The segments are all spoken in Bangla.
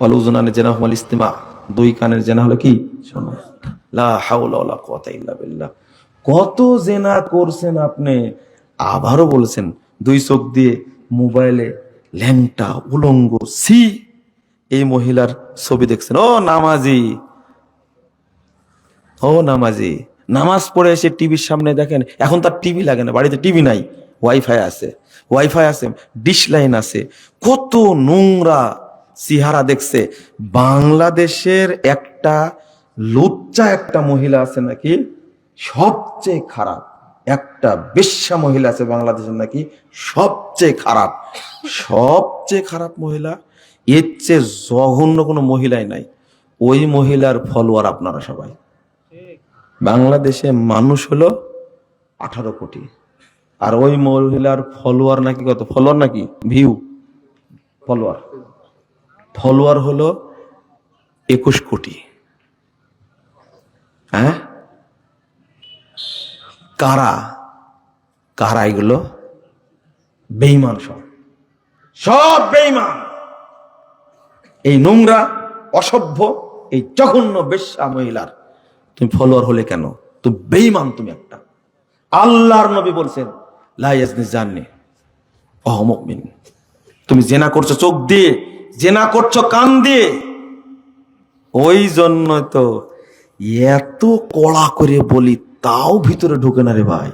হল ইস্তেমা দুই কানের জেনা হলো কি? শোনো লা হাওলা ওয়ালা কুওয়াতা ইল্লা বিল্লাহ। কত জেনা করছেন আপনি? আবারও বলছেন, দুই চোখ দিয়ে মোবাইলে ল্যাংটা, উলঙ্গ, সি। এই মহিলার ছবি দেখছেন। ও নামাজি। ও নামাজি। নামাজ পড়ে এসে টিভির সামনে দেখেন, এখন তার টিভি লাগে না, বাড়িতে টিভি নাই, ওয়াইফাই আছে ওয়াইফাই আছে, ডিশ লাইন আছে, কত নোংরা সিহারা দেখছে, বাংলাদেশের একটা লুচ্চা একটা মহিলা আছে নাকি সবচেয়ে খারাপ। একটা বেশ্যা মহিলা আছে বাংলাদেশের নাকি সবচেয়ে খারাপ। সবচেয়ে খারাপ মহিলা, এর চেয়ে জঘন্য কোনো মহিলাই নাই। ওই মহিলার ফলোয়ার আপনারা সবাই। বাংলাদেশে মানুষ হলো আঠারো কোটি। আর ওই মহিলার ফলোয়ার নাকি কত? ফলোয়ার নাকি? ভিউ ফলোয়ার ফলোয়ার হলো একুশ কোটি। হ্যাঁ? কারা? কারা এগুলো? বেইমান সব। সব বেইমান এই নোংরা, অসভ্য, এই জঘন্য বেশ্যা মহিলার। তুমি ফলোয়ার হলে কেন? তুমি বেইমান তুমি একটা। আল্লাহর নবী বলছেন লাইয়াজনি জাননি অহমিন তুমি জেনা করছ চোখ দিয়ে। জেনা করছ কান দিয়ে। ওই জন্য তো এত কড়া করে বলি, তাও ভিতরে ঢুকে না রে ভাই।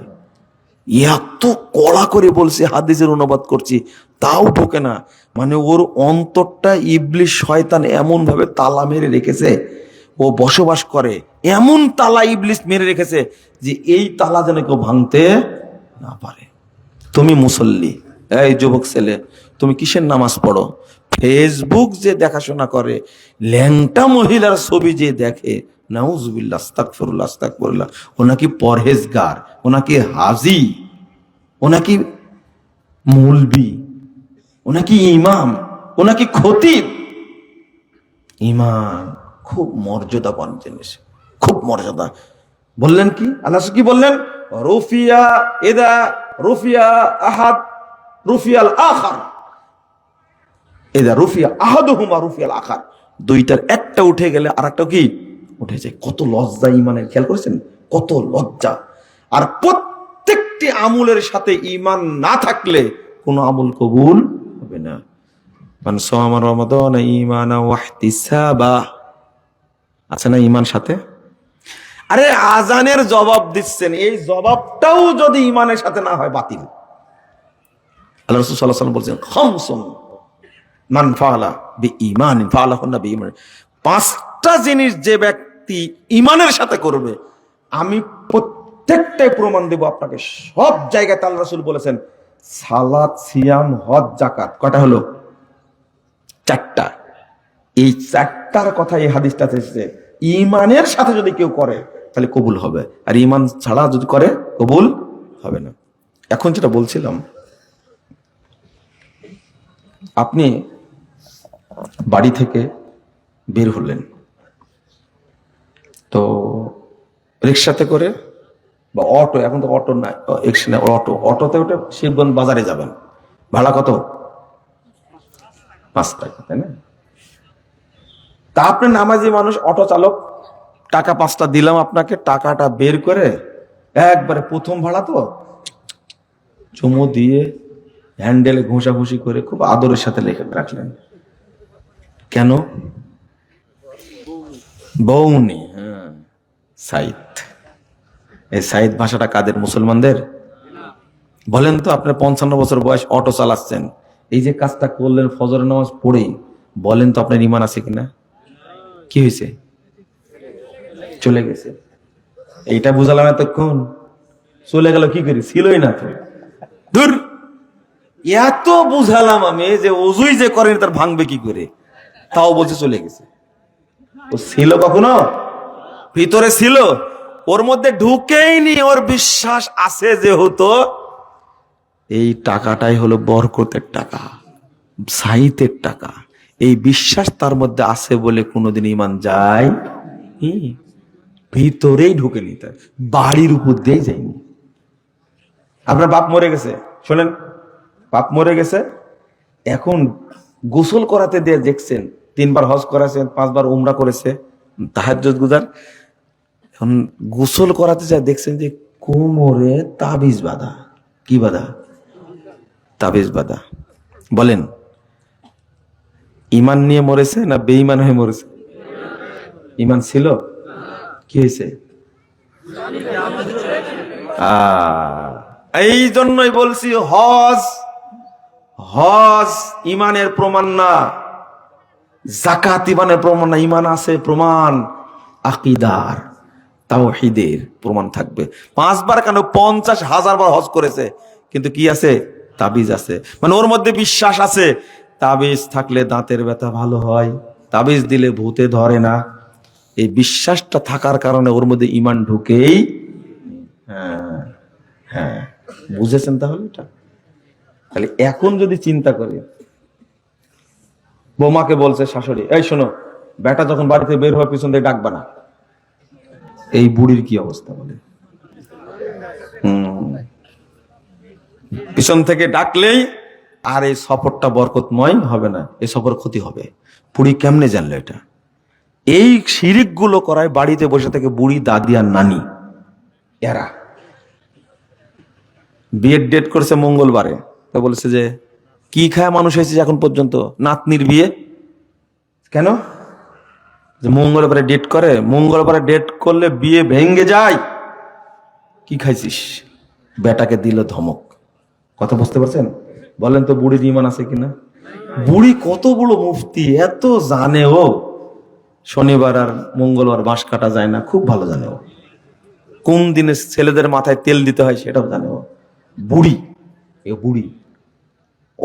এত কড়া করে বলছি, হাদিসের অনুবাদ করছি, তাও ঢোকে না। মানে ওর অন্তরটা ইবলিশ শয়তান এমন ভাবে তালা মেরে রেখেছে, ও বসবাস করে, এমন তালা ইবলিশ মেরে রেখেছে যে এই তালা যেন কেউ ভাঙতে না পারে। তুমি মুসল্লি, এই যুবক ছেলে, তুমি কিসের নামাজ পড়ো? ফেসবুক যে দেখাশোনা করে, ল্যাংটা মহিলার ছবি যে দেখে, নাউজুবিল্লাহ, আস্তাগফিরুল্লাহ আস্তাগফিরুল্লাহ, ও নাকি পরহেজগার, ও নাকি হাজি, ও নাকি মৌলবি, ও নাকি ইমাম, ও নাকি খতিব। ইমাম, খুব মর্যাদাবান জিনিস, খুব মর্যাদা। বললেন কি? আল্লাহ কি বললেন? রুফিয়া এদা রুফিয়া আহাদ, রুফিয়াল আখার। এদা রুফিয়া আহাদুহুমা রুফিয়াল আখার। দুইটার একটা উঠে গেলে আর একটা কি? উঠে যায়। কত লজ্জা ইমানের, খেয়াল করেছেন? কত লজ্জা। আর প্রত্যেকটি আমলের সাথে ইমান না থাকলে কোনো আমল কবুল হবে না। মান সামা রমাদান ওয়াহতিসাবা। আছে না ইমান সাথে? আরে আজানের জবাব দিচ্ছেন। এই জবাবটাও যদি ইমানের সাথে না হয়, বাতিল। আল্লাহ রসুল সাল্লাহ সাল্লাম বলছেন, খমসুন পাঁচটা জিনিস যে ব্যক্তি ইমানের সাথে করবে, আমি প্রত্যেকটাই প্রমাণ দেব আপনাকে। সব জায়গায় আল্লাহ রসুল বলেছেন সালাদ সিয়াম, হজ জাকাত কটা হলো? চারটা। এই চারটার কথা এই হাদিসটা এসেছে। ইমানের সাথে যদি কেউ করে, তাহলে কবুল হবে। আর ইমান ছাড়া যদি করে, কবুল হবে না। এখন যেটা বলছিলাম, আপনি বাড়ি থেকে বের হলেন। তো রিক্সাতে করে বা অটো, এখন তো অটো না রিক্সা না অটো। অটোতে উঠে শিবগঞ্জ বাজারে যাবেন। ভাড়া কত? পাঁচ টাকা, তাই না? তা আপনি নামাজি মানুষ, অটো চালক, টাকা পাঁচটা দিলাম আপনাকে, টাকাটা বের করে একবারে প্রথম ভাড়া তো, চুমু দিয়ে হ্যান্ডেলে ঘষাঘষি করে খুব আদরের সাথে লেখে রাখলেন। কেন? বৌনি হ্যাঁ সাইদ। এই সাইদ ভাষাটা কাদের, মুসলমানদের? বলেন তো, আপনার পঞ্চান্ন বছর বয়স, অটো চালাচ্ছেন। এই যে কাজটা করলেন ফজর নামাজ পড়েই, বলেন তো আপনার ইমান আছে কিনা? কি হয়েছে? চলে গেছে। এইটা বুঝালাম এতক্ষণ। চলে গেল কি করি? ছিলই না তো। এত বুঝালাম আমি যে অজুই যে করেন, তার ভাঙবে কি করে? তাও বলছে চলে গেছে। ও ছিল কখনো? ভিতরে ছিল। ওর মধ্যে ঢুকেইনি, ওর বিশ্বাস আছে যেহেতু। এই টাকাটাই হলো বরকতের টাকা সাহিত্যের টাকা। এই বিশ্বাস তার মধ্যে আছে বলে কোনোদিন ইমান যায়। ভিতরেই ঢুকে নিতে বাড়ির উপর দিয়েই যায়নি। আপনার বাপ মরে গেছে, শোনেন। বাপ মরে গেছে, এখন গোসল করাতে দিয়ে দেখছেন তিনবার হজ করেছে পাঁচবার উমরা করেছে, তাহাজ্জুদ গুজার। এখন গোসল করাতে যায়, দেখছেন যে কোমরে তাবিজ বাঁধা। কি বাঁধা? তাবিজ বাঁধা। বলেন ইমান নিয়ে মরেছে না বেঈমান হয়ে মরেছে? ইমান ছিল? কি হয়েছে? এই জন্যই বলছি, হজ হজ ইমানের প্রমাণ না। জাকাত ইমানের প্রমাণ না ইমান আছে, প্রমাণ আকিদার, তাওহিদের প্রমাণ থাকবে। পাঁচবার কেন? পঞ্চাশ হাজার বার হজ করেছে, কিন্তু কি আছে? তাবিজ আছে। মানে ওর মধ্যে বিশ্বাস আছে, তাবিজ থাকলে দাঁতের ব্যথা ভালো হয়, তাবিজ দিলে ভূতে ধরে না। এই বিশ্বাসটা থাকার কারণে ওর মধ্যে ইমান ঢুকেই হ্যাঁ হ্যাঁ। বুঝেছেন তাহলে এটা? তাহলে এখন যদি চিন্তা করি বৌমাকে বলছে, শাশুড়ি, এই শোনো, বেটা যখন বাড়িতে বের হওয়ার পিছন দিয়ে ডাকবা না। এই বুড়ির কি অবস্থা বলে। পিছন থেকে ডাকলেই আর এই সফরটা বরকতময় হবে না, এই সফর ক্ষতি হবে। বুড়ি কেমনে জানলো এটা? এই শিরিকগুলো করায় বাড়িতে বসে থেকে বুড়ি, দাদি আর নানি, এরা। বিয়ের ডেট করেছে মঙ্গলবারে। তো বলেছে যে কি খায় মানুষ হয়েছে এখন পর্যন্ত? নাতনির বিয়ে। কেন? মঙ্গলবারে ডেট করে মঙ্গলবারে ডেট করলে বিয়ে ভেঙ্গে যায়। কি খাইছিস? বেটাকে দিল ধমক। কথা বুঝতে পারছেন? বলেন তো বুড়ির ইমান আছে কিনা? বুড়ি কত বড় মুফতি, এত জানে ও। শনিবার আর মঙ্গলবার বাঁশ কাটা যায় না, খুব ভালো জানে ও। কোন দিনে ছেলেদের মাথায় তেল দিতে হয় সেটাও জানে ও। বুড়ি, এ বুড়ি।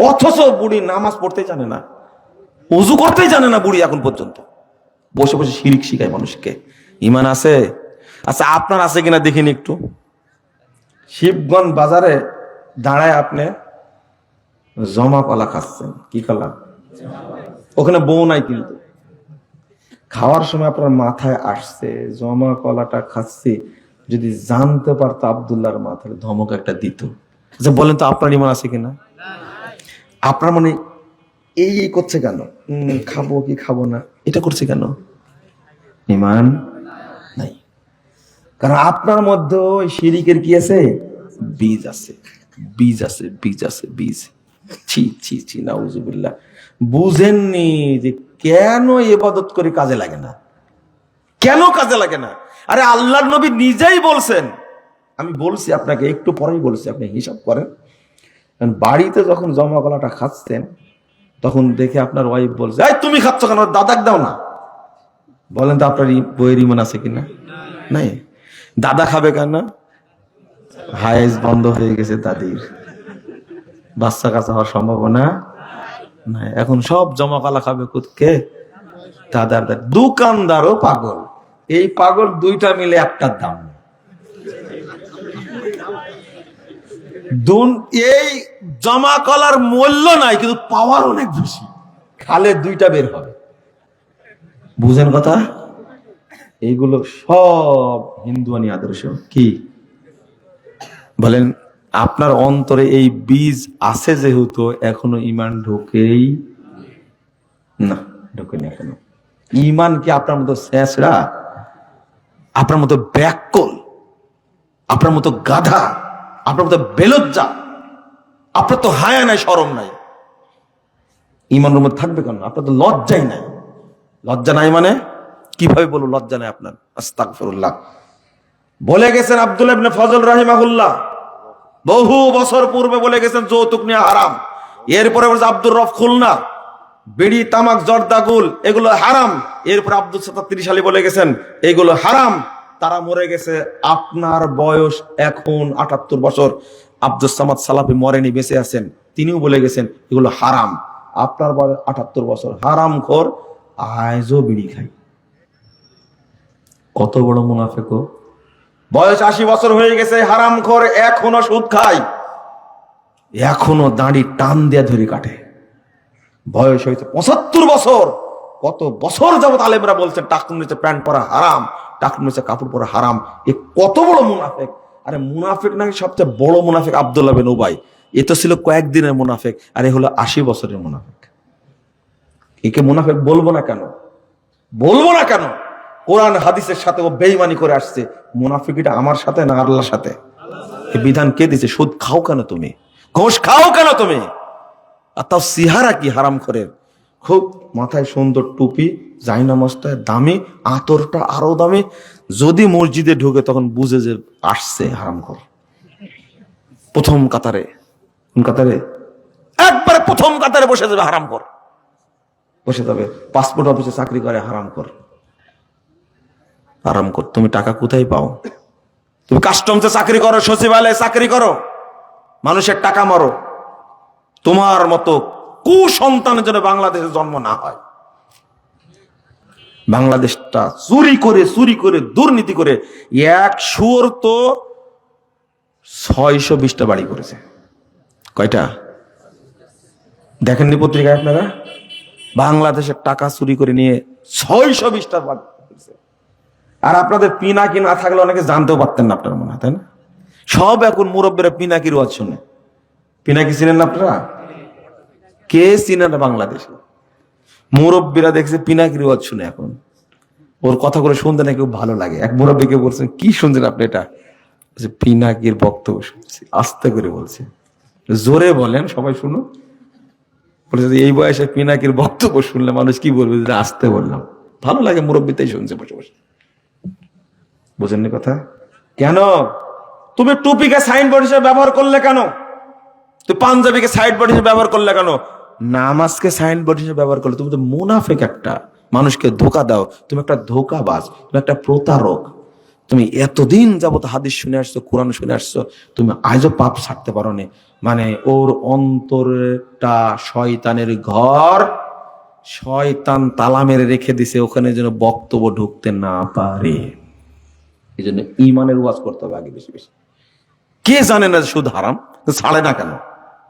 অথচ বুড়ি নামাজ পড়তে জানে না, উজু করতেই জানে না বুড়ি এখন পর্যন্ত। বসে বসে শিরিক শিখায় মানুষকে। ইমান আছে? আচ্ছা আপনার আছে কিনা দেখিনি একটু। শিবগঞ্জ বাজারে দাঁড়ায় আপনি জমা কলা খাচ্ছেন। কি কলা ওখানে বউ নাই কিন্তু। খাওয়ার সময় আপনার মাথায় আসছে জমা কলাটা খাচ্ছি। যদি জানতে পারতো আবদুল্লাহর মাথায় ধমক একটা দিত। আচ্ছা বলেন তো আপনার ইমান আছে কিনা? আপনার মানে এই এই করছে কেন? খাব কি খাব না? এটা করছে কেন? ইমান নাই। কারণ আপনার মধ্যে ওই শিরিকের কি আছে? বীজ আছে। বীজ আছে বীজ আছে বীজ। ছি ছি ছি নাউজুবিল্লাহ। বুঝেননি যে কেন এবাদত করে কাজে লাগে না? কেন কাজে লাগে না? আরে আল্লাহর নবী নিজেই বলছেন। আমি বলছি আপনাকে একটু পরেই বলছি আপনি হিসাব করেন। কারণ বাড়িতে যখন জমা কলাটা খাচ্ছেন, তখন দেখে আপনার ওয়াইফ বলছে, এই তুমি খাচ্ছ কেন? দাদাক দাও না। বলেন তো, আপনার বইয়ের ইমান আছে কিনা? নাই। দাদা খাবে কেন? হায়েস বন্ধ হয়ে গেছে দাদির। বাচ্চা কাচ্চা হওয়ার সম্ভাবনা নাই। এখন সব জমা কলা খাবে কুতকে। দাদার দাদ দোকানদারও পাগল। এই পাগল দুইটা মিলে একটার দাম। এই জমা কলার মূল্য নাই, কিন্তু পাওয়ার অনেক বেশি। খালে দুইটা বের হবে। বুঝেন কথা? এইগুলো সব হিন্দুয়ানি আদর্শ। কি? বলেন, আপনার অন্তরে এই বীজ আছে যেহেতু, এখনও ইমান ঢোকেই না, ঢোকেনি এখনও। ইমান কি আপনার মতো শেষরা? আপনার মতো ব্যাকল? আপনার মতো গাধা? আপনার মতো বেলজ্জা, আপনার তো হায়া নাই, সরম নাই। ইমানের মধ্যে থাকবে কেন? আপনার তো লজ্জাই নাই। লজ্জা নাই মানে? কীভাবে বলব লজ্জা নাই আপনার? আস্তাগফিরুল্লাহ। বলে গেছেন আব্দুল ইবনে ফজল রাহিমাহুল্লাহ। বহু বছর পূর্বে বলে গেছেন যৌতুক নিয়ে হারাম। এরপরে বলছে আব্দুর রফ খুলনা, বিড়ি, তামাক জর্দাগুল এগুলো হারাম। এরপর আব্দুল সাতাত্রিশ সালে বলে গেছেন, এগুলো হারাম। তারা মরে গেছে। আপনার বয়স এখন আটাত্তর বছর। আব্দুল সামাদ সালাফি মরেনি বেঁচে আছেন। তিনিও বলে গেছেন এগুলো হারাম। আপনার বয়স আটাত্তর বছর। হারাম খোর আজও বিড়ি খাই। কত বড় মুনাফেক বয়স আশি বছর হয়ে গেছে হারাম খোর এখনও সুদ খায় এখনও দাঁড়ি টান দিয়া ধরে কাটে। বয়স হয়েছে পঁচাত্তর বছর। কত বছর যাবত আলেমরা বলছে টাকুন নিচে প্যান্ট পরা হারাম। টাকুন কাপড় পরা হারাম। এ কত বড় মুনাফেক। আরে মুনাফেক নাকি সবচেয়ে বড় মুনাফেক আবদুল্লাহ বিন উবাই। এ তো ছিল কয়েকদিনের মুনাফেক, আর এ হলো আশি বছরের মুনাফেক। একে মুনাফেক বলব না কেন? বলব না কেন? কোরআন, হাদিসের সাথে ও বেইমানি করে আসছে। মুনাফিকিটা আমার সাথে না আল্লাহর সাথে? বিধান কে দিছে? সুদ খাও কেন তুমি? ঘোষ খাও কেন তুমি? আর তাও সিহারা কি হারাম করে খুব মাথায় সুন্দর টুপি জাইনামাজটায় দামি, আতরটা আরও দামি। যদি মসজিদে ঢুকে তখন বুঝে যে আসছে হারাম কর প্রথম কাতারে কাতারে? একবারে প্রথম কাতারে বসে যাবে হারাম কর বসে যাবে। পাসপোর্ট অফিসে চাকরি করে হারাম কর হারাম কর তুমি টাকা কোথায় পাও? তুমি কাস্টমসে চাকরি করো, সচিবালয়ে চাকরি করো। মানুষের টাকা মারো। তোমার মতো কুসন্তানের জন্য বাংলাদেশে জন্ম না হয়। বাংলাদেশটা চুরি করে চুরি করে, দুর্নীতি করে এক সুর তো ছয়শো বিশটা বাড়ি করেছে। কয়টা? দেখেননি পত্রিকায় আপনারা? বাংলাদেশের টাকা চুরি করে নিয়ে ছয়শো বিশটা বাড়ি আর আপনাদের পিনাকি না থাকলে অনেকে জানতেও পারতেন না আপনারা মনে হয়, তাই না? সব এখন মুরব্বীরা পিনাকির ওয়াজ শুনে। পিনাকি চিনেন না আপনারা? কে চিনে না বাংলাদেশে? মুরব্বীরা দেখছে পিনাকির ওয়াজ শুনে এখন। ওর কথাগুলো শুনতে নাকি খুব ভালো লাগে। এক মুরব্বীকে বলছেন কি শুনছেন আপনি এটা? পিনাকির বক্তব্য শুনছি, আস্তে করে বলছে। জোরে বলেন, সবাই শুনো বলছে এই বয়সে পিনাকির বক্তব্য শুনলে মানুষ কি বলবে? যে আসতে বললাম। ভালো লাগে, মুরব্বীতেই শুনছে বসে বসে বুঝেননি কথা? কেন? তুমি টুপিকে সাইনবোর্ড হিসেবে ব্যবহার করলে কেন? তুই পাঞ্জাবিকে সাইনবোর্ড হিসেবে ব্যবহার করলে কেন? নামাজকে সাইনবোর্ড হিসেবে ব্যবহার করলে তুমি তো মুনাফিক একটা মানুষকে ধোকা দাও। তুমি একটা ধোকাবাজ, তুমি একটা প্রতারক। তুমি এতদিন যাবত হাদিস শুনে আসছো, কোরআন শুনে আসছো, তুমি আজও পাপ ছাড়তে পারো নি মানে ওর অন্তরটা শয়তানের ঘর, শয়তান তালা মেরে রেখে দিছে, ওখানে যেন বক্তব্য ঢুকতে না পারে। এই জন্য ইমানের ওয়াজ করতে হবে আগে বেশি বেশি। কে জানে না সুদ হারাম? ছাড়ে না কেন?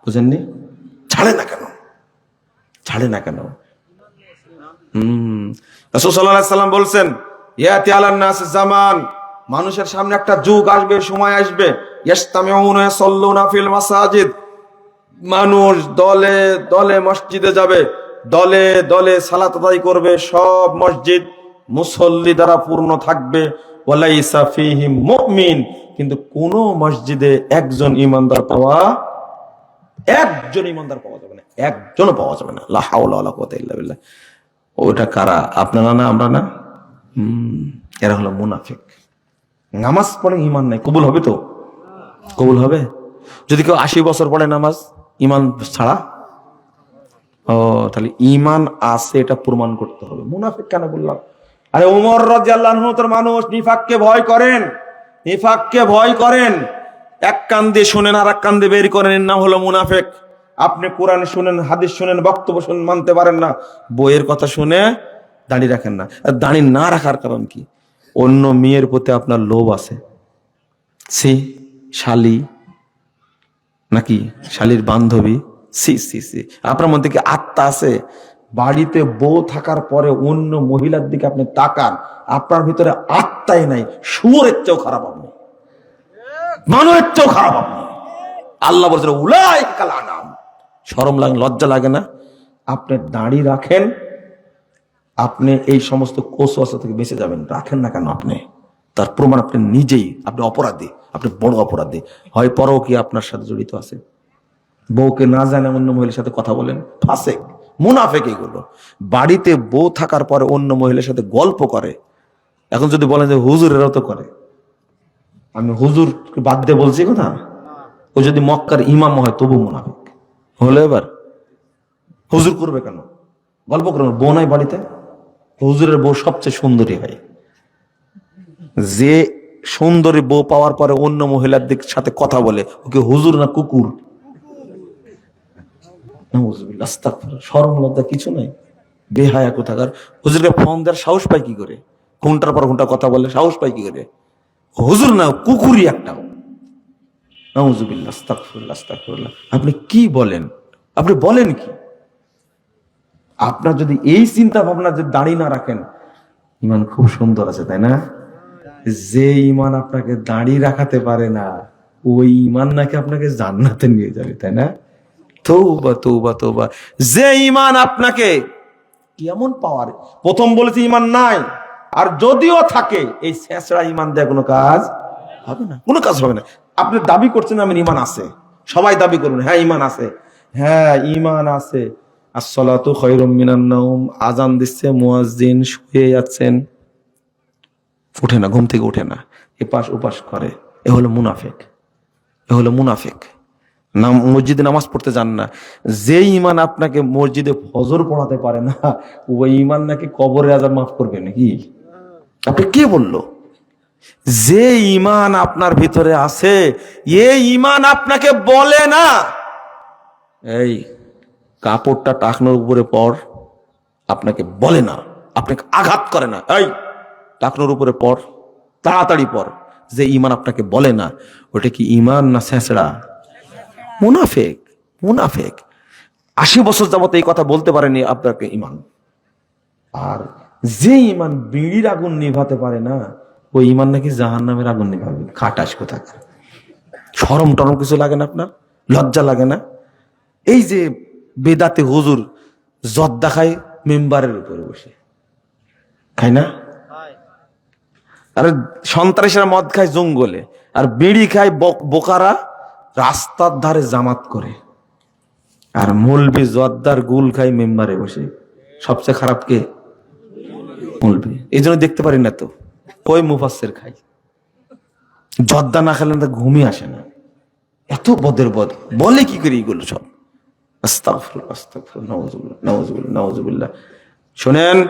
বুঝেননি? ছাড়ে না কেন? ছাড়ে না কেন? হম। বলছেন ইয়াতি জামান, মানুষের সামনে একটা যুগ আসবে, সময় আসবে। মানুষ দলে দলে মসজিদে যাবে, দলে দলে সালাত আদায় করবে, সব মসজিদ মুসল্লি দ্বারা পূর্ণ থাকবে। কিন্তু কোন মসজিদে একজন ইমানদার পাওয়া, একজন ইমানদার পাওয়া যাবে একজনও পাওয়া যাবে না। লা হাওলা ওয়ালা কুওয়াতা ইল্লা ওটা কারা? আপনারা না, আমরা না? এরা হলো মুনাফিক। নামাজ পড়ে ইমান নাই কবুল হবে তো? কবুল হবে? যদি কেউ আশি বছর পড়ে নামাজ ইমান ছাড়া? ও, তাহলে ইমান আছে, এটা প্রমাণ করতে হবে। মুনাফিক কেন বললাম? আরে উমর রাজিয়াল্লাহু তোর মানুষ, নিফাককে ভয় করেন। নিফাককে ভয় করেন। এক কান দিয়ে শোনেন আর এক কান দিয়ে বের করেন। নাম হলো মুনাফেক। আপনি কোরআন শুনেন, হাদিস শুনেন, বক্তব্য শুনেন, মানতে পারেন না, বইয়ের কথা শুনে দাঁড়িয়ে রাখেন না। দাঁড়িয়ে না রাখার কারণ কি? অন্য মেয়ের প্রতি আপনার লোভ আছে। সি, শালি, নাকি শালির বান্ধবী? সি সি সি। আপনার মধ্যে কি আত্মা আছে? বাড়িতে বউ থাকার পরে অন্য মহিলার দিকে আপনি তাকান, আপনার ভিতরে আত্মাই নাই সুরের চেয়েও খারাপ আপনি। মানুষের চেয়েও খারাপ আপনি। আল্লাহ বলছেন উলাই কালানাম সরম লাগে লজ্জা লাগে না। আপনি দাঁড়ি রাখেন। আপনি এই সমস্ত কোষওয়াসা থেকে বেঁচে যাবেন। রাখেন না কেন আপনি? তার প্রমাণ আপনি নিজেই। আপনি অপরাধী। আপনি বড় অপরাধী। হয় পরও কি আপনার সাথে জড়িত আছে। বউকে না জানে অন্য মহিলার সাথে কথা বলেন। ফাসেক। মুনাফেক এগুলো। বাড়িতে বউ থাকার পরে অন্য মহিলার সাথে গল্প করে। এখন যদি বলেন যে হুজুরেরাও তো করে। আমি হুজুর বাদ দিয়ে বলছি কথা? ও যদি মক্কার ইমাম হয়, তবু মুনাফিক। হলো এবার? হুজুর করবে কেন? গল্প করবে বউ নাই বাড়িতে? হুজুরের বউ সবচেয়ে সুন্দরী হয় যে সুন্দরী বউ পাওয়ার পরে অন্য মহিলার দিক সাথে কথা বলে ওকে হুজুর না কুকুর? কিছু নাই। বেহায়া কোথাকার? হুজুরকে ফোন দেওয়ার সাহস পাই কি করে? ঘণ্টার পর ঘণ্টা কথা বলে সাহস পাই কি করে? হুজুর না, কুকুরই একটা। আপনি কি বলেন? আপনি বলেন কি? আপনার যদি এই চিন্তা ভাবনা যে দাঁড়িয়ে না রাখেন, ইমান খুব সুন্দর আছে, তাই না? যে ইমান আপনাকে দাঁড়িয়ে রাখাতে পারে না, ওই ইমান নাকি আপনাকে জান্নাতে নিয়ে যাবে, তাই না? তৌবা তৌবা তৌবা। যে ইমান আপনাকে কেমন পাওয়ার প্রথম বলেছে ইমান নাই, আর যদিও থাকে, এই শেষরা ইমান দেয় কোনো কাজ হবে না, কোনো কাজ হবে না। আপনি দাবি করছেন আমার ইমান আছে। সবাই দাবি করুন হ্যাঁ ইমান আছে। হ্যাঁ ইমান আছে। আসসালাতু খৈরুম মিনান আজান দিচ্ছে মুয়াজ্জিন, শুয়ে যাচ্ছেন উঠে না, ঘুম থেকে উঠে না। এপাশ ওপাশ করে। এ হলো মুনাফেক। এ হলো মুনাফেক। নাম মসজিদে নামাজ পড়তে যান না। যে ইমান আপনাকে মসজিদে ফজর পড়াতে পারে না, ওই ইমান নাকি কবরে আজাব মাফ করবে নাকি? আপনি কে বলল? যে ইমান আপনার ভিতরে আছে, এ ইমান আপনাকে বলে না। এই কাপড়টা টাকনোর উপরে পর, আপনাকে বলে না, আপনাকে আঘাত করে না। এই টাকনোর উপরে পর, তাড়াতাড়ি পর, যে ইমান আপনাকে বলে না, ওটা কি ইমান না ছেঁচড়া মুনাফেক মুনাফেক। আশি বছর যাবত এই কথা বলতে পারেনি আপনাকে ইমান আর যে ইমান বিড়ির আগুন নিভাতে পারে না ওই ইমান নাকি জাহান নামের আগুন নিভাবে খাটাস কোথা সরম টরম কিছু লাগে না আপনার? লজ্জা লাগে না? এই যে বেদাতে হুজুর জর্দা খায় মেম্বারের উপরে বসে। খাই না? আরে সন্ত্রাসীরা মদ খায় জঙ্গলে, আর বিড়ি খায় বক- বোকারা রাস্তার ধারে জামাত করে। আর মলবি জর্দার গুল খায় মেম্বারে বসে। সবচেয়ে খারাপ কে? মলবি। এই জন্য দেখতে পারি না তো। কই মুফাসের খাই? জর্দা না খেলে না ঘুমই আসে না। এত বদের বদ। বলে কি করে এগুলো সব। শোনেন,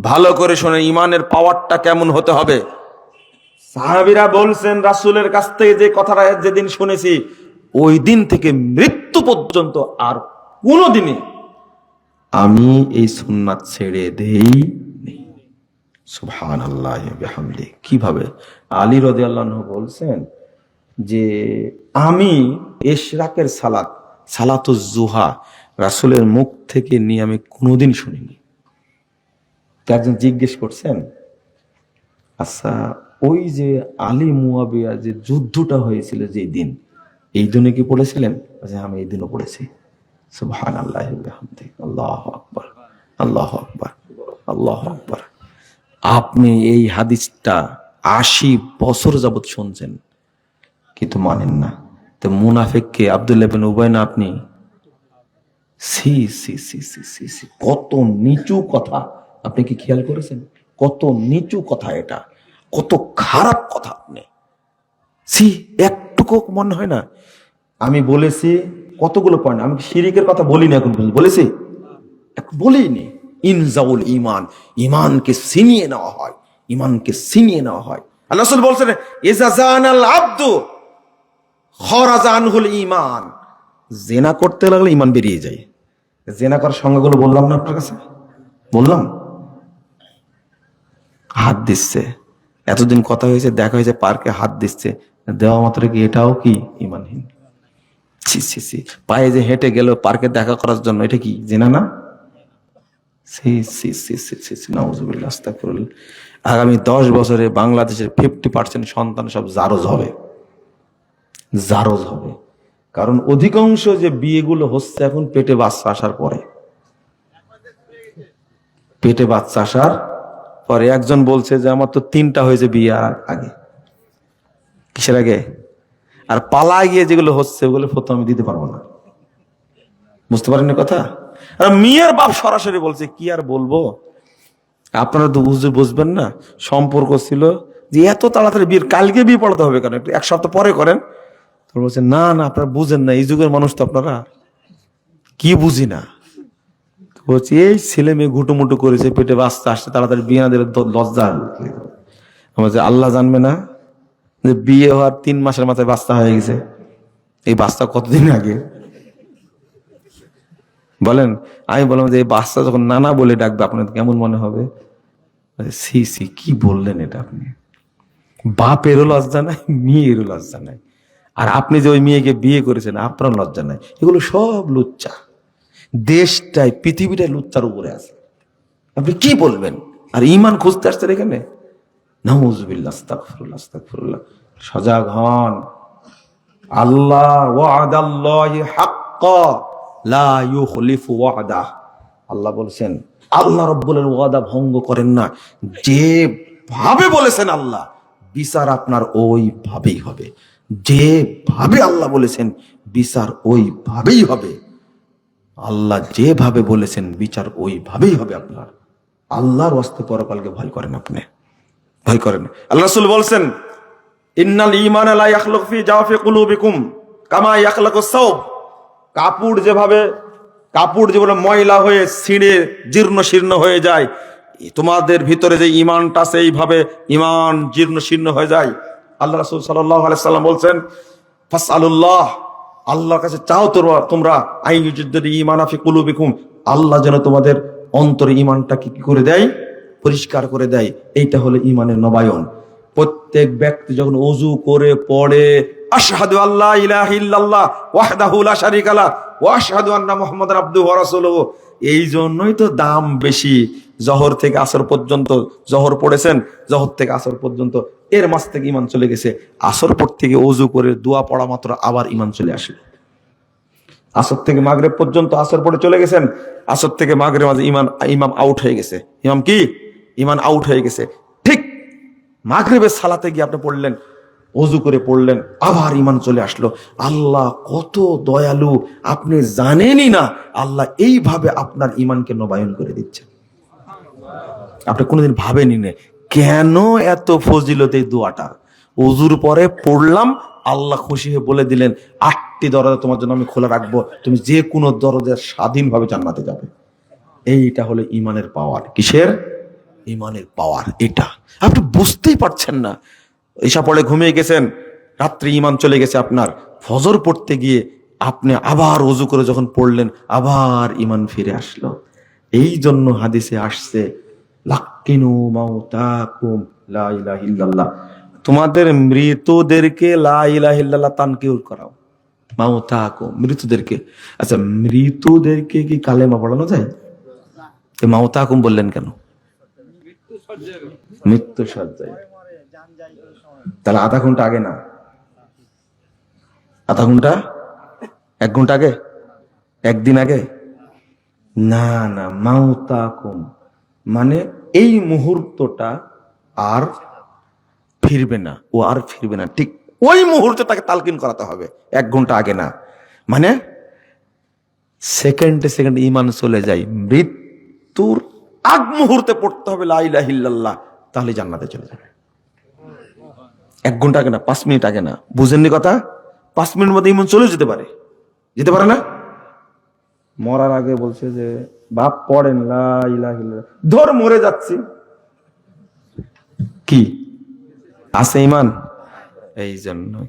ভালো করে শোনেন ইমানের পাওয়ারটা কেমন হতে হবে? সাহাবিরা বলছেন, রাসূলের কাছ থেকে যে কথাটা যেদিন শুনেছি, ওই দিন থেকে মৃত্যু পর্যন্ত আর কোনো দিনে আমি এই সুন্নাত ছেড়ে দেই আল্লাহ কীভাবে? আলী রদে আল্লাহ বলছেন যে আমি এশরাকের সালাত সালাত জুহা রাসূলের মুখ থেকে নিয়ে আমি কোনোদিন শুনিনি। একজন জিজ্ঞেস করছেন আচ্ছা ওই যে আলী মুয়াবিয়া যে যুদ্ধটা হয়েছিল যে দিন এই দিনে কি পড়েছিলেন? বলছে, আমি এই দিনও পড়েছি। সুবহান আল্লাহ আল্লাহ আকবর। আল্লাহ আকবর। আল্লাহ আকবর। আপনি এই হাদিসটা আশি বছর যাবৎ শুনছেন, কিন্তু মানেন না। তো মুনাফেককে আবদুল্লাহ বিন উবাই না আপনি? সি সি সি সি সি সি, কত নিচু কথা। আপনি কি খেয়াল করেছেন? কত নিচু কথা এটা। কত খারাপ কথা আপনি। সি, একটুকু মনে হয় না। আমি বলেছি কতগুলো পয়েন্ট আমি শিরিকের কথা বলিনি এখন বলেছি? বলিনি। ইনজাউল ইমান ইমানকে ছিনিয়ে নেওয়া হয় ইমানকে ছিনিয়ে নেওয়া হয়। আল্লাহ বলছেন ইজাজান আল আব্দু খরাজানহুল ইমান জেনা করতে লাগলে ইমান বেরিয়ে যায়। জেনা করার সংজ্ঞাগুলো বললাম না আপনার কাছে? বললাম। হাত দিচ্ছে। এতদিন কথা হয়েছে, দেখা হয়েছে, পার্কে হাত দিচ্ছে। দেওয়া মাত্র কি এটাও কি ইমানহীন ছি ছি ছি। পায়ে যে হেঁটে গেল, পার্কে দেখা করার জন্য, এটা কি জেনা না? সি সি সি সি আগামী দশ বছরে বাংলাদেশের ফিফটি পার্সেন্ট সন্তান সব জারজ হবে। জারজ হবে। কারণ অধিকাংশ যে বিয়েগুলো হচ্ছে এখন পেটে বাচ্চা আসার পরে। পেটে বাচ্চা আসার পরে একজন বলছে যে, আমার তো তিনটা হয়েছে বিয়ে আগে। কিসের আগে? আর পালা গিয়ে যেগুলো হচ্ছে, ওগুলো ফটো আমি দিতে পারব না। বুঝতে পারেন কথা? মেয়ের বাপ সরাসরি বলছে, কি আর বলব? আপনারা তো বুঝতে বুঝবেন না, সম্পর্ক ছিল যে এত তাড়াতাড়ি বিয়ের, কালকে বিয়ে পড়াতে হবে কেন? এক সপ্তাহ পরে করেন। বলছে, না না, আপনারা বুঝেন না, এই যুগের মানুষ তো আপনারা, কি বুঝি না? বলছি, এই ছেলে মেয়ে ঘুটুমুটু করেছে, পেটে বাচ্চা আসছে, তাড়াতাড়ি বিয়ে না দিলে লজ্জা বলছে, আল্লাহ জানবে না যে বিয়ে হওয়ার তিন মাসের মাথায় বাচ্চা হয়ে গেছে। এই বাচ্চা কতদিন আগে? বলেন, আমি বললাম যে এই বাচ্চা যখন নানা বলে ডাকবে আপনার কেমন মনে হবে? সি সি, কি বললেন এটা আপনি? বাপেরও লজ্জা নাই, মেয়েরও লজ্জা নাই। আর আপনি যে ওই মেয়েকে বিয়ে করেছেন, আপনার লজ্জা নাই। এগুলো সব লুচ্চা। দেশটাই পৃথিবীটাই লুচ্চার উপরে আছে। আপনি কি বলবেন? আর ইমান খুঁজতে আসছেন এখানে? সজাগ হন। আল্লাহ ওয়াদাল্লাহি হাক্কা। লা ইউখলিফু ওয়াদাহ আল্লাহ বলছেন, আল্লাহ রব্বুলের ওয়াদা ভঙ্গ করেন না। যে ভাবে বলেছেন আল্লাহ, বিচার আপনার ওইভাবেই হবে। যে ভাবে আল্লাহ বলেছেন, বিচার ওইভাবেই হবে। আল্লাহ যেভাবে বলেছেন, বিচার ওইভাবেই হবে আপনার। আল্লাহর ওয়াস্তে পরকালকে ভয় করেন আপনি। ভয় করেন। আল্লাহ রাসূল বলছেন, ইন্নাল ঈমান লা ইয়াখলুক ফি জাওফি কুলুবিকুম কামা ইয়াখলাকু সাওব। কাপড় যেভাবে কাপড় যেভাবে ময়লা হয়ে ছিঁড়ে জীর্ণ শীর্ণ হয়ে যায় তোমাদের ভিতরে যে ইমানটা আছে, এইভাবে ইমান জীর্ণ শীর্ণ হয়ে যায়। আল্লাহ রাসূল সাল্লাম বলছেন, ফাসআলুল্লাহ, আল্লাহর কাছে চাও তোমরা তোমরা আফি কুলুবিকুম আল্লাহ যেন তোমাদের অন্তরে ইমানটাকে কি করে দেয়? পরিষ্কার করে দেয়। এইটা হলো ইমানের নবায়ন। প্রত্যেক ব্যক্তি যখন অজু করে, পড়ে আশহাদু আল্লাহ ইলাহা ইল্লাল্লাহ ওয়াহদাহু লা শারীকা আন্না মুহাম্মাদান আবদুহু রাসূলুহু। এই জন্যই তো দাম বেশি। জহর থেকে আসর পর্যন্ত জহর পড়েছেন, জহর থেকে আসর পর্যন্ত এর মাস থেকে ইমান চলে গেছে। আসর পর থেকে অজু করে দোয়া পড়া মাত্র আবার ইমান চলে আসলো। আসর থেকে মাগরেব পর্যন্ত আসর পরে চলে গেছেন, আসর থেকে মাগরেব মাঝে ইমান ইমাম আউট হয়ে গেছে। ইমাম কি? ইমান আউট হয়ে গেছে। ঠিক মাগরেবের সালাতে গিয়ে আপনি পড়লেন অজু করে পড়লেন, আবার ইমান চলে আসলো। আল্লাহ কত দয়ালু, আপনি জানেনই না, আল্লাহ এইভাবে আপনার ইমানকে নবায়ন করে দিচ্ছেন আপনি কোনোদিন ভাবেনি নে, কেন এত ফজিলত এই দোয়াটা? অজুর পরে পড়লাম, আল্লাহ খুশি হয়ে বলে দিলেন, আটটি দরজা তোমার জন্য আমি খোলা রাখব, তুমি যে কোনো দরজার স্বাধীনভাবে জান্নাতে যাবে। এইটা হলো ইমানের পাওয়ার। কিসের? ইমানের পাওয়ার, এটা। আপনি বুঝতেই পারছেন না ঈশা পড়ে ঘুমিয়ে গেছেন, রাত্রি ইমান চলে গেছে আপনার। ফজর পড়তে গিয়ে আপনি আবার অজু করে যখন পড়লেন, আবার ইমান ফিরে আসলো। এই জন্য হাদিসে আসছে লা তোমাদের মৃতদেরকে করাও। মাউতাকুম মৃতদেরকে। আচ্ছা মৃতদেরকে কি কালেমা পড়ানো যায়? মাউতাকুম বললেন কেন? মৃত্যু সজ্জায় তাহলে আধা ঘণ্টা আগে না? আধা ঘণ্টা? এক ঘণ্টা আগে? একদিন আগে? না না, মাউতাকুম। মানে এই মুহূর্তটা আর ফিরবে না, ও আর ফিরবে না। ঠিক ওই মুহূর্তে তাকে তালকিন করাতে হবে, এক ঘণ্টা আগে না। মানে সেকেন্ডে সেকেন্ড ইমান চলে যায়, মৃত্যুর আগ মুহূর্তে পড়তে হবে লাইলাহিল্লাহ তাহলে জান্নাতে চলে যাবে। এক ঘণ্টা আগে না পাঁচ মিনিট আগে না বুঝেননি কথা? পাঁচ মিনিট মধ্যে ইমন চলে যেতে পারে। যেতে পারে না? মরার আগে বলছে যে বাপ পড়েন ধর মরে যাচ্ছি। কি? আছে ইমান? এই জন্য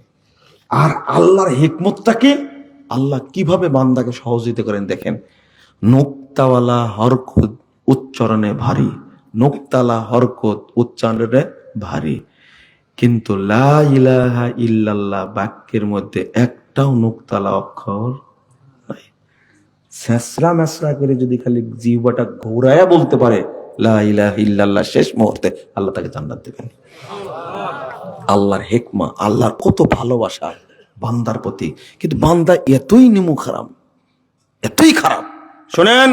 আর আল্লাহর হিকমতটা কি আল্লাহ কীভাবে বান্দাকে সহযোগিতা করেন দেখেন? নোক্তাওয়ালা হরকত উচ্চারণে ভারী। নোক্তালা হরকত উচ্চারণে ভারী। কিন্তু লা ইলাহা ইল্লাল্লাহ বাক্যের মধ্যে একটাও নোক্তালা অক্ষর নাই। মেসরা করে যদি খালি জিহ্বাটা ঘোরায়া বলতে পারে, লা ইল্লাল্লাহ শেষ মুহূর্তে আল্লাহ তাকে জান্নাত দেবেন। আল্লাহর হেকমা, আল্লাহর কত ভালোবাসা বান্দার প্রতি। কিন্তু বান্দা এতই নিমু খারাপ, এতই খারাপ। শোনেন,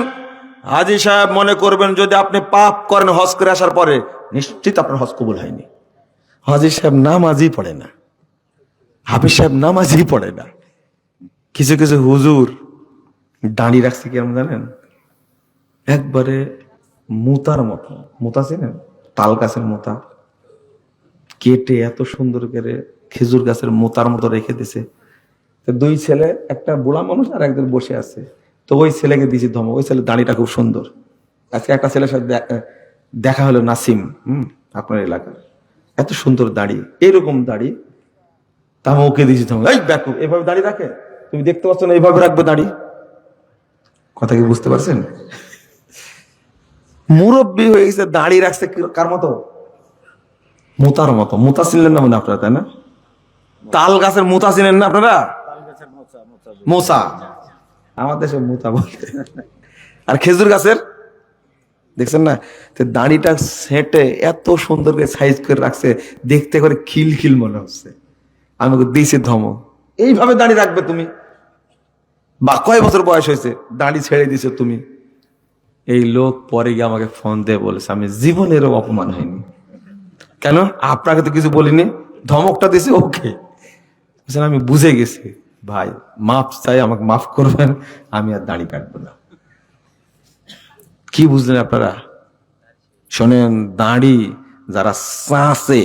হাজি সাহেব মনে করবেন যদি আপনি পাপ করেন হজ করে আসার পরে, নিশ্চিত আপনার হজ কবুল হয়নি। হাজি সাহেব নামাজই পড়ে না। হাফিজ সাহেব নামাজই পড়ে না। কিছু কিছু হুজুর দাঁড়িয়ে রাখছে কি আমরা জানেন? একবারে মুতার মতো। মুতা চিনেন? তাল গাছের মোতা। কেটে এত সুন্দর করে খেজুর গাছের মোতার মতো রেখে দিছে। দুই ছেলে, একটা বুড়া মানুষ আর একজন বসে আছে। তো ওই ছেলেকে দিয়েছি ধমক। ওই ছেলে দাঁড়িটা খুব সুন্দর। আজকে একটা ছেলের সাথে দেখা হলো নাসিম, হুম, আপনার এলাকার। এত সুন্দর দাড়ি এরকম দাড়ি। তা ওকে দিয়েছি ধমক এই দেখো এভাবে দাড়ি রাখে? তুমি দেখতে পাচ্ছ না এভাবে রাখবে দাড়ি? কথা কি বুঝতে পারছেন? মুরব্বী হয়ে গেছে দাড়ি রাখছে কার মতো? মুতার মতো। মুতা ছিলেন না মানে আপনারা তাই না? তাল গাছের মুতা ছিলেন না আপনারা? মোসা আমার দেশে মুতা বলে। আর খেজুর গাছের? দেখছেন না? তো দাড়িটা সেটে এত সুন্দর করে সাইজ করে রাখছে, দেখতে করে খিল খিল মনে হচ্ছে। আমি দিয়েছি ধমক। এইভাবে দাড়ি রাখবে তুমি? বা কয় বছর বয়স হয়েছে? দাঁড়ি ছেড়ে দিছো তুমি। এই লোক পরে গিয়ে আমাকে ফোন দিয়ে বলেছে, আমি জীবনে এরকম অপমান হয়নি। কেন? আপনাকে তো কিছু বলিনি। ধমকটা দিছি ওকে। আমি বুঝে গেছি, ভাই মাফ চাই, আমাকে মাফ করবেন, আমি আর দাড়ি কাটবো না। কি বুঝলেন আপনারা? শোনেন, দাড়ি যারা চাষে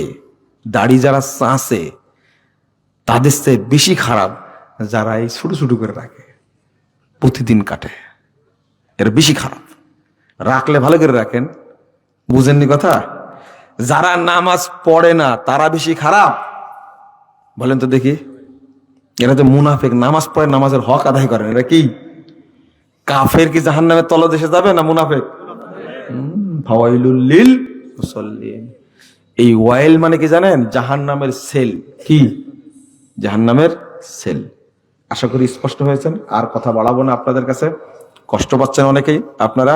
দাড়ি যারা চাষে তাদের চেয়ে বেশি খারাপ যারা এই ছোট ছোট করে রাখে, প্রতিদিন কাটে। এর বেশি খারাপ। রাখলে ভালো করে রাখেন। বুঝেননি কথা? যারা নামাজ পড়ে না, তারা বেশি খারাপ। বলেন তো দেখি। এরা তো মুনাফেক, নামাজ পড়ে, নামাজের হক আদায় করেন, এরা কি? কাফের কি জাহান নামের তলদেশে যাবে না মুনাফেক? ফাওয়াইলুল্লিল মুসল্লিন। এই ওয়াইল মানে কি জানেন? জাহান নামের সেল। কি? জাহান নামের সেল। আশা করি স্পষ্ট হয়েছেন। আর কথা বাড়াবো না আপনাদের কাছে। কষ্ট পাচ্ছেন অনেকেই। আপনারা